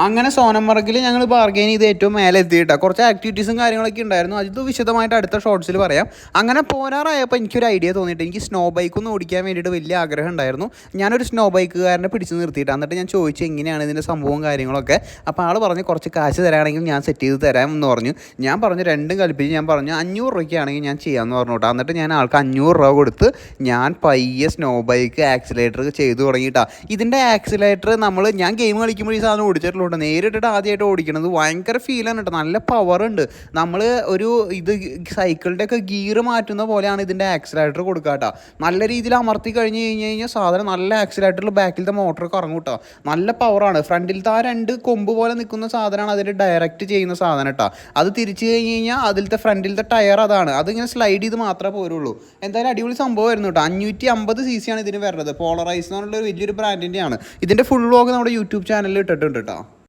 അങ്ങനെ സോനമർഗിൽ ഞങ്ങൾ ബാർഗെയിൻ ചെയ്ത് ഏറ്റവും മേലെ എത്തിയിട്ടാ. കുറച്ച് ആക്ടിവിറ്റീസും കാര്യങ്ങളൊക്കെ ഉണ്ടായിരുന്നു. അത് വിശദമായിട്ട് അടുത്ത ഷോർട്സിൽ പറയാം. അങ്ങനെ പോരാറായപ്പോൾ എനിക്കൊരു ഐഡിയ തോന്നിയിട്ട് എനിക്ക് സ്നോ ബൈക്ക് ഒന്ന് ഓടിക്കാൻ വേണ്ടിയിട്ട് വലിയ ആഗ്രഹം ഉണ്ടായിരുന്നു. ഞാനൊരു സ്നോ ബൈക്കുകാരനെ പിടിച്ച് നിർത്തിയിട്ട്. എന്നിട്ട് ഞാൻ ചോദിച്ചു എങ്ങനെയാണ് ഇതിന്റെ സംഭവവും കാര്യങ്ങളൊക്കെ? അപ്പോൾ ആൾ പറഞ്ഞ് കുറച്ച് കാശ് തരാണെങ്കിൽ ഞാൻ സെറ്റ് ചെയ്ത് തരാം എന്ന് പറഞ്ഞു. ഞാൻ പറഞ്ഞു രണ്ടും കൽപ്പിച്ച്. ഞാൻ പറഞ്ഞു അഞ്ഞൂറ് രൂപയ്ക്കാണെങ്കിൽ ഞാൻ ചെയ്യാമെന്ന് പറഞ്ഞു കേട്ടോ എന്നിട്ട് ഞാൻ ആൾക്ക് അഞ്ഞൂറ് രൂപ കൊടുത്ത് ഞാൻ പയ്യെ സ്നോ ബൈക്ക് ആക്സിലേറ്റർ ചെയ്തു തുടങ്ങിയിട്ടാണ് ഇതിന്റെ ആക്സിലേറ്റർ നമ്മൾ ഞാൻ ഗെയിം കളിക്കുമ്പോൾ ഈ സാധനം ഓടിച്ചിട്ടുള്ളൂ കേട്ടോ നേരിട്ടിട്ട് ആദ്യമായിട്ട് ഓടിക്കണത്. ഭയങ്കര ഫീലാണ് കേട്ടോ നല്ല പവർ ഉണ്ട്. നമ്മൾ ഒരു ഇത് സൈക്കിളിന്റെ ഒക്കെ ഗിയർ മാറ്റുന്ന പോലെയാണ് ഇതിന്റെ ആക്സിലേറ്റർ കൊടുക്കുക കേട്ടോ നല്ല രീതിയിൽ അമർത്തി കഴിഞ്ഞ് കഴിഞ്ഞ് കഴിഞ്ഞാൽ സാധനം നല്ല ആക്സിലേറ്ററിൽ ബാക്കിലത്തെ മോട്ടർ കറങ്ങും കേട്ടോ നല്ല പവറാണ് ഫ്രണ്ടിലത്തെ ആ രണ്ട് കൊമ്പ് പോലെ നിൽക്കുന്ന സാധനമാണ് അതിൽ ഡയറക്റ്റ് ചെയ്യുന്ന സാധനം കേട്ടോ അത് തിരിച്ച് കഴിഞ്ഞ് കഴിഞ്ഞാൽ അതിലത്തെ ഫ്രണ്ടിലത്തെ ടയർ അതാണ്. അതിങ്ങനെ സ്ലൈഡ് ചെയ്ത് മാത്രമേ പോരുള്ളൂ. എന്തായാലും അടിപൊളി സംഭവമായിരുന്നു കേട്ടോ അഞ്ഞൂറ്റി അമ്പത് സി സി ആണ് ഇതിന് വരുന്നത്. പോളറൈസ് എന്നുള്ള ഒരു വലിയൊരു ബ്രാൻഡിന്റെയാണ് ഇതിന്റെ ഫുൾ വ്ളോഗ് നമ്മുടെ യൂട്യൂബ് ചാനലിൽ ഇട്ടിട്ടുണ്ട് കേട്ടോ